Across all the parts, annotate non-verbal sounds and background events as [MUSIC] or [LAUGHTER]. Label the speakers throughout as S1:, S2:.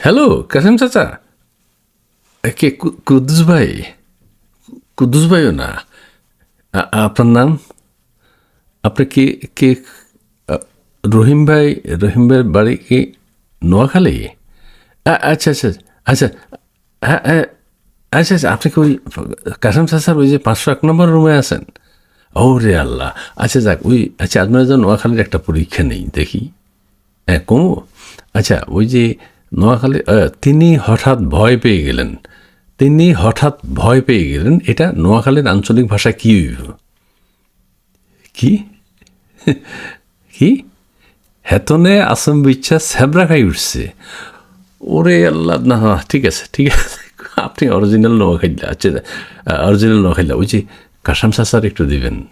S1: Hello Kasem চাচা। কে কুদ্দুস ভাই? কুদ্দুস ভাইও না। আপনার নাম? আপনি কি, কে রহিম ভাই, রহিম ভাইয়ের বাড়ি কি নোয়াখালী? আচ্ছা আচ্ছা আচ্ছা হ্যাঁ হ্যাঁ আচ্ছা আচ্ছা আপনি কি ওই কাসেম চাচার ওই যে পাঁচশো এক নম্বর রুমে আছেন? ও রে আল্লাহ। আচ্ছা যাক, ওই আচ্ছা আপনার জন্য নোয়াখালীর একটা পরীক্ষা নেই, দেখি। হ্যাঁ কমু। আচ্ছা ওই যে নোয়াখালী তিনি হঠাৎ ভয় পেয়ে গেলেন। তিনি হঠাৎ ভয় পেয়ে গেলেন এটা নোয়াখালীর আঞ্চলিক ভাষা কি? কি? [LAUGHS] কি? হেতনে আসম বিচ্ছা স্যাবরা খাই উঠছে। ওরে আল্লাহ না ঠিক আছে ঠিক আছে। [LAUGHS] আপনি অরিজিনাল নোয়াখাইলা আচ্ছা অরিজিনাল নোয়াখাইলা ওই যে কাসাম সাসার একটু দিবেন।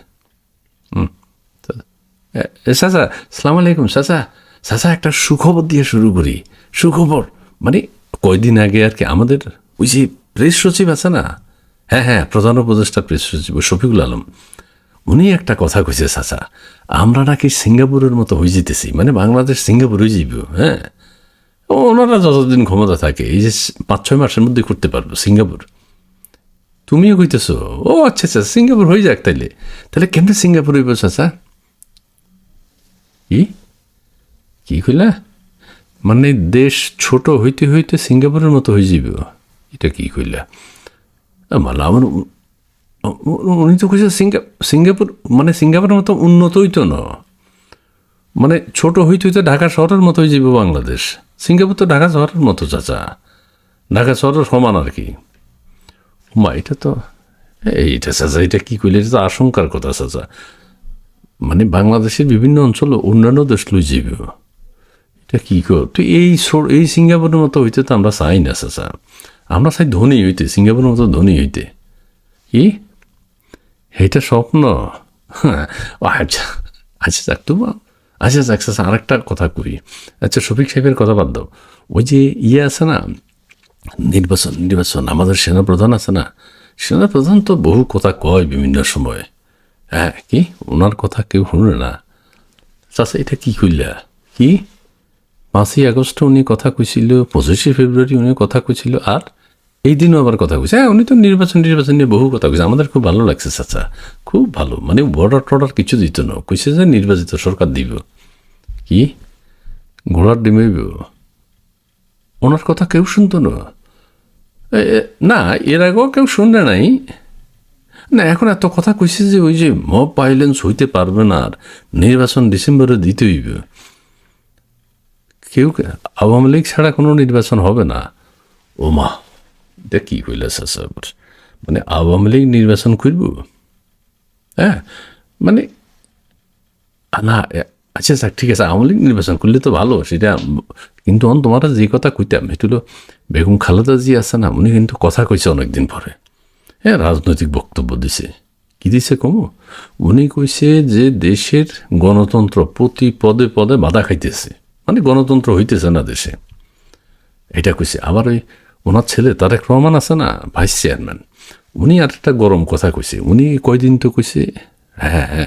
S1: এ, চাচা সালাম আলাইকুম চাচা চাচা, একটা সুখবর দিয়ে শুরু করি। সুখবর? মানে কয়দিন আগে আর কি আমাদের ওই যে প্রেস সচিব আছে না? হ্যাঁ হ্যাঁ প্রধান উপদেষ্টা প্রেস সচিব, শফিকুল আলম। উনি একটা কথা কইছে চাচা, আমরা নাকি সিঙ্গাপুরের মতো হয়ে যেতেছি মানে বাংলাদেশ সিঙ্গাপুর হয়ে যাইব হ্যাঁ? ওনারা যতদিন ক্ষমতা থাকে, এই যে পাঁচ ছয় মাসের মধ্যে করতে পারব সিঙ্গাপুর। তুমিও কইতেছো, ও আচ্ছা আচ্ছা সিঙ্গাপুর হয়ে যাক তাইলে। তাহলে কেমনে সিঙ্গাপুর হইব চাচা? কি কি কইলা? মানে দেশ ছোট হইতে হইতে সিঙ্গাপুরের মতো হয়ে যাবে এটা কি কইলা? মালা, আমার উনি তো কইছে সিঙ্গা, সিঙ্গাপুর মানে সিঙ্গাপুরের মতো উন্নত হইতো না। মানে ছোট হইতে হইতে ঢাকা শহরের মতো হয়ে যাবে বাংলাদেশ। সিঙ্গাপুর তো ঢাকা শহরের মতো, চাচা। ঢাকা শহরের সমান আর কি। মা, এটা তো এইটা চাচা, এটা কি কইলে? এটা তো আশঙ্কার কথা, চাচা। মানে বাংলাদেশের বিভিন্ন অঞ্চল অন্যান্য দেশ লই যাইব। এটা কি কর? তো এই এই সিঙ্গাপুরের মতো হইতে তো আমরা চাই না, চাচা। আমরা চাই ধনী হইতে, সিঙ্গাপুরের মতো ধনী হইতে। কি? এইটা স্বপ্ন? [LAUGHS] আচ্ছা আচ্ছা যাক তো আচ্ছা যাক, চাচা, আরেকটা কথা কই। আচ্ছা শফিক সাহেবের কথা বাদ দাও। ওই যে ইয়ে আছে না, নির্বাচন নির্বাচন, আমাদের সেনাপ্রধান আছে না? সেনাপ্রধান তো বহু কথা কয় বিভিন্ন সময়। হ্যাঁ কি? ওনার কথা কেউ শুনে না? চাচা, এটা কি কইলা? কি? পাঁচই আগস্ট উনি কথা কইছিল, পঁচিশে ফেব্রুয়ারি উনি কথা কইছিল, আর এই দিনও আবার কথা কইছে। হ্যাঁ উনি তো নির্বাচন নির্বাচন নিয়ে বহু কথা কইছে। আমাদের খুব ভালো লাগছে, চাচা। খুব ভালো। মানে বর্ডার টর্ডার কিছু দিত না। কইছে যে নির্বাচিত সরকার দিব। কি? ঘোড়ার ডিমেইব ওনার কথা কেউ শুনতো না। না, এর আগেও কেউ শুনলে নাই। না, এখন এত কথা কইছে যে ওই যে মব ভাইলেন্স হইতে পারবে না আর। নির্বাচন ডিসেম্বরে দিতে হইবে। কেউ আওয়ামী লীগ ছাড়া কোনো নির্বাচন হবে না। ও মা এটা কি কইলা আবার? মানে আওয়ামী লীগ নির্বাচন করব হ্যাঁ মানে না আচ্ছা স্যার, ঠিক আছে, আওয়ামী লীগ নির্বাচন করলে তো ভালো, সেটা, কিন্তু অন তোমারা যে কথা কইতাম, সেটা বেগম খালেদা জি আছে না, উনি কিন্তু কথা কইছে অনেকদিন পরে। হ্যাঁ রাজনৈতিক বক্তব্য দিছে। কি দিছে কমু? উনি কইছে যে দেশের গণতন্ত্র প্রতি পদে পদে বাধা খাইতেছে। মানে গণতন্ত্র হইতেছে না দেশে। এটা কইছে আবার ওই ওনার ছেলে তারেক রহমান আছে না ভাইস চেয়ারম্যান। উনি আর একটা গরম কথা কইছে উনি কয়দিন তো কইছে হ্যাঁ হ্যাঁ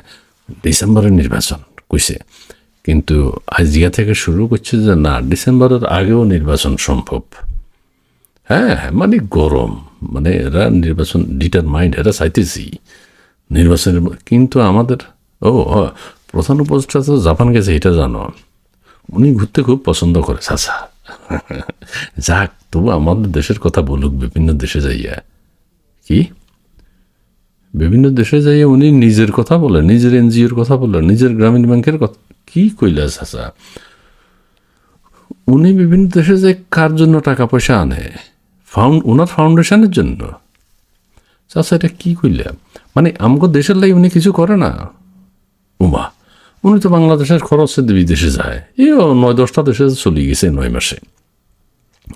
S1: ডিসেম্বরের নির্বাচন কইছে। কিন্তু আজকে থেকে শুরু করছে যে না ডিসেম্বরের আগেও নির্বাচন সম্ভব। হ্যাঁ হ্যাঁ মানে গরম মানে এরা নির্বাচন ডিটারমাইন্ড এরা চাইতেছি নির্বাচনের কিন্তু আমাদের ও, প্রধান উপদেষ্টা তো জাপান গেছে এটা জানো। উনি ঘুরতে খুব পছন্দ করে, চাচা। যাক, তবু আমাদের দেশের কথা বলুক, বিভিন্ন দেশে যাইয়া। কি? বিভিন্ন দেশে যাইয়া উনি নিজের কথা বলে, নিজের এনজিওর কথা বলে, নিজের গ্রামীণ ব্যাংকের কথা কি কইলা, চাচা? উনি বিভিন্ন দেশে যে কার জন্য টাকা পয়সা আনে? ফাউন্ড ওনার ফাউন্ডেশনের জন্য? চাচা, এটা কি কইলা? মানে আমগো দেশের লাগে উনি কিছু করে না? উমা উনি তো বাংলাদেশের খরচে বিদেশে যায়। এই ও নয় দশটা দেশে চলে গেছে নয় মাসে।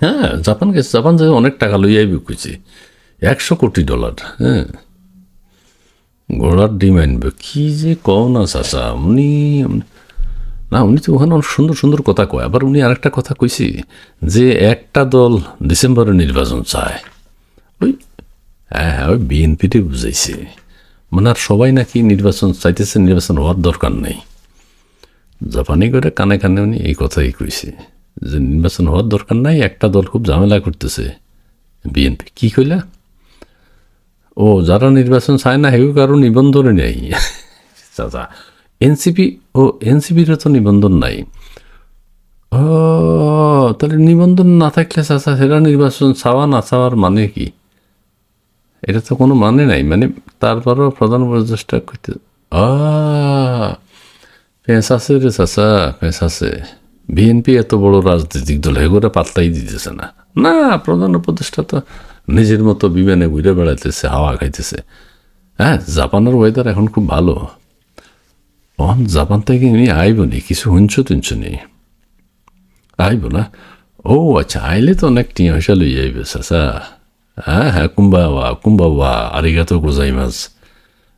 S1: হ্যাঁ জাপান গেছে। জাপান যে অনেক টাকা লইয়াই আইবি কইছে একশো কোটি ডলার হ্যাঁ। ঘোড়ার ডিম আনবে। কি যে কও না চাচা, উনি না, উনি তো ওখানে অনেক সুন্দর সুন্দর কথা কয়। আবার উনি আরেকটা কথা কইছি যে একটা দল ডিসেম্বরে নির্বাচন চায়। ওই হ্যাঁ হ্যাঁ ওই বিএনপিটি বুঝাইছে। মানে আর সবাই নাকি নির্বাচন চাইতেছে, নির্বাচন হওয়ার দরকার নেই। জাপানি করে কানে কানে উনি এই কথাই কইছে যে নির্বাচন হওয়ার দরকার নাই, একটা দল খুব ঝামেলা করতেছে। বিএনপি কি কইলা? ও, যারা নির্বাচন চায় না, হেউ কারও নিবন্ধনে নেই। [LAUGHS] চাচা এনসিপি ও এনসিপির তো নিবন্ধন নাই। ও, তাহলে নিবন্ধন না থাকলে চাচা সেটা নির্বাচন চাওয়া না চাওয়ার মানে কি? এটা তো কোনো মানে নাই মানে তারপরও প্রধান উপদেষ্টা করতে আ আছে রে চাচা আছে বিএনপি এত বড় রাজনৈতিক দল এগুলো পাত্তাই দিতেছে না। না প্রধান উপদেষ্টা তো নিজের মতো বিমানে ঘুরে বেড়াইতেছে হাওয়া খাইতেছে। হ্যাঁ জাপানের ওয়েদার এখন খুব ভালো। অন, জাপান থেকে নি আইব নি, কিছু হুঞ্চ তুঞ্চ নেই আইব না? ও আচ্ছা আইলে তো অনেক টিয়া হইসা লই আইবে চাচা। হ্যাঁ হ্যাঁ কুম্বা বা কুম্বা বা আরিগাতো গোজাই মাছ।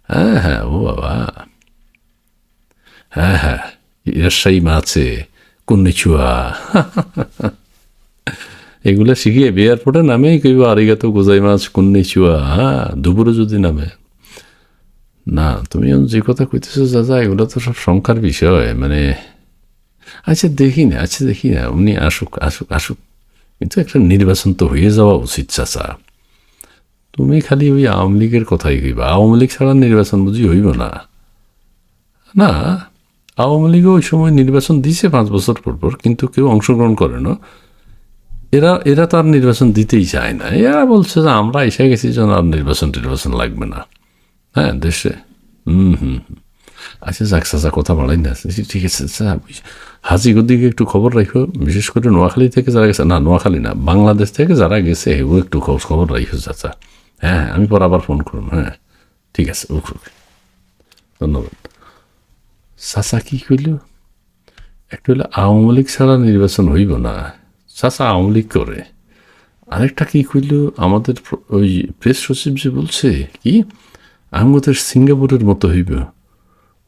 S1: হ্যাঁ হ্যাঁ ও বাবা। হ্যাঁ হ্যাঁ ইরাশাই মাছে কুন্নিচুয়া এগুলো শিখিয়ে এয়ারপোর্টে নামেই কইব আরিগাতো গোজাই মাছ কুন্নিচুয়া হ্যাঁ দুপুরে যদি নামে না তুমি যে কথা কইতেছো দাদা এগুলো তো সব সংখ্যার বিষয় মানে আচ্ছা দেখি না আচ্ছা দেখি না উনি আসুক আসুক আসুক কিন্তু একটা নির্বাচন তো হয়ে যাওয়া উচিত চাচা তুমি খালি ওই আওয়ামী লীগের কথাই কইবা আওয়ামী লীগ ছাড়া নির্বাচন বুঝি হইব না না আওয়ামী লীগও ওই সময় নির্বাচন দিছে পাঁচ বছর পর পর কিন্তু কেউ অংশগ্রহণ করে না। এরা এরা তো আর নির্বাচন দিতেই চায় না। এরা বলছে যে আমরা এসে গেছি যেন আর নির্বাচন টির্বাচন লাগবে না। হ্যাঁ দেশে। হুম হুম। আচ্ছা যাক চাচা কথা বাড়াই না। ঠিক আছে হাজিগর দিকে একটু খবর রাখো। বিশেষ করে নোয়াখালী থেকে যারা গেছে না নোয়াখালী না বাংলাদেশ থেকে যারা গেছে এগুলো একটু খোঁজ খবর রাখো চাচা। হ্যাঁ হ্যাঁ, আমি পর আবার ফোন করুন হ্যাঁ। ঠিক আছে ওকে ওকে ধন্যবাদ। চাচা কি কইল, একটা হলো আওয়ামী লীগ ছাড়া নির্বাচন হইব না। চাচা আওয়ামী লীগ করে। আরেকটা কি কইল, আমাদের ওই প্রেস সচিব যে বলছে, কি? আমাদের সিঙ্গাপুরের মতো হইব।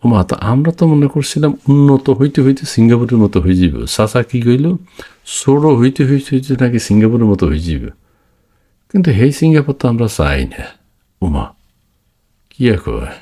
S1: ও মা তো আমরা তো মনে করছিলাম উন্নত হইতে হইতে সিঙ্গাপুরের মতো হয়ে যাব চাচা কি কইল ছোড়ো হইতে হইতে হইতে নাকি সিঙ্গাপুরের মতো হয়ে যাব কিন্তু সেই সিঙ্গাপুর তো আমরা চাই না। উমা কি কয়?